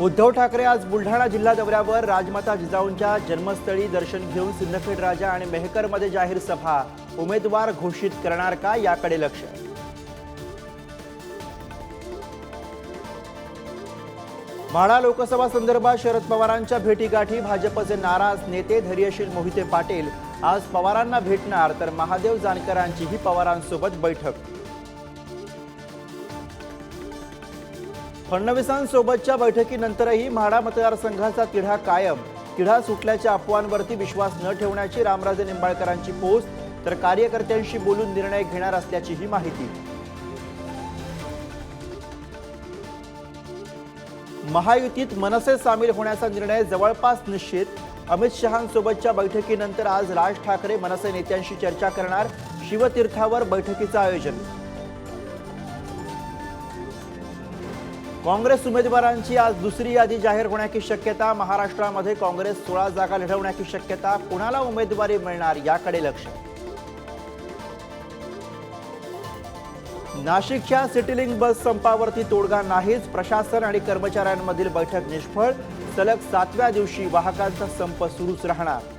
उद्धव ठाकरे आज बुलढाणा जिल्हा दौऱ्यावर राजमाता जिजाऊंच्या जन्मस्थळी दर्शन घेऊन सिंदखेड राजा आणि मेहकरमध्ये जाहीर सभा. उमेदवार घोषित करणार का याकडे लक्ष? म्हाडा लोकसभा संदर्भात शरद पवारांच्या भेटीगाठी भाजपचे नाराज नेते धैर्यशील मोहिते पाटील. आज पवारांना भेटणार तर महादेव जानकरांचीही पवारांसोबत बैठक. फडणवीसांसोबतच्या बैठकीनंतरही म्हाडा मतदारसंघाचा तिढा कायम. तिढा सुटल्याच्या अफवांवरती विश्वास न ठेवण्याची रामराजे निंबाळकरांची पोस्ट तर कार्यकर्त्यांशी बोलून निर्णय घेणार असल्याचीही माहिती. महायुतीत मनसे सामील होण्याचा निर्णय जवळपास निश्चित. अमित शहांसोबतच्या बैठकीनंतर आज राज ठाकरे मनसे नेत्यांशी चर्चा करणार शिवतीर्थावर बैठकीचं आयोजन. काँग्रेस उमेदवारांची आज दुसरी यादी जाहीर होण्याची शक्यता महाराष्ट्रामध्ये काँग्रेस सोळा जागा लढवण्याची शक्यता कुणाला उमेदवारी मिळणार याकडे लक्ष? नाशिकच्या सिटीलिंग बस संपावरती तोडगा नाहीच प्रशासन आणि कर्मचाऱ्यांमधील बैठक निष्फळ सलग सातव्या दिवशी वाहकांचा संप सुरूच राहणार.